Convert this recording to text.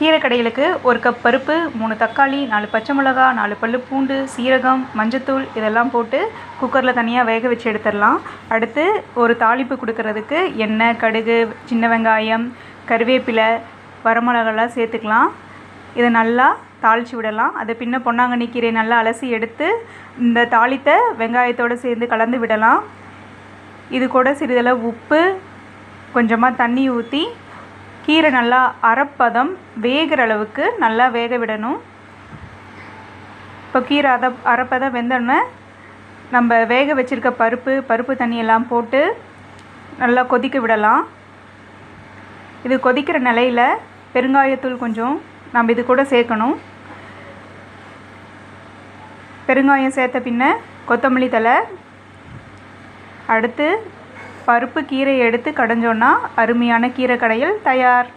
கீரை கடைகளுக்கு ஒரு கப் பருப்பு மூணு தக்காளி நாலு பச்சை மிளகா நாலு பல்லு பூண்டு சீரகம் மஞ்சத்தூள் இதெல்லாம் போட்டு குக்கரில் தனியாக வேக வச்சு எடுத்துடலாம். அடுத்து ஒரு தாளிப்பு கொடுக்கறதுக்கு எண்ணெய் கடுகு சின்ன வெங்காயம் கருவேப்பிலை வரமிளகாலாம் சேர்த்துக்கலாம். இதை நல்லா தாளித்து விடலாம். அதை பின்ன பொன்னாங்கண்ணி கீரையை நல்லா அலசி எடுத்து இந்த தாளித்த வெங்காயத்தோடு சேர்ந்து கலந்து விடலாம். இது கூட சிறிதளவு உப்பு கொஞ்சமாக தண்ணி ஊற்றி கீரை நல்லா அரைப்பதம் வேகிற அளவுக்கு நல்லா வேக விடணும். இப்போ கீரை அத அரைப்பதம் வெந்தோடனே நம்ம வேக வச்சுருக்க பருப்பு பருப்பு தண்ணியெல்லாம் போட்டு நல்லா கொதிக்க விடலாம். இது கொதிக்கிற நிலையில் பெருங்காயத்தூள் கொஞ்சம் நம்ம இது கூட சேர்க்கணும். பெருங்காயம் சேர்த்த பின்ன கொத்தமல்லி தழை அடுத்து பருப்பு கீரையை எடுத்து கடைஞ்சோன்னா அருமையான கீரை கடையல் தயார்.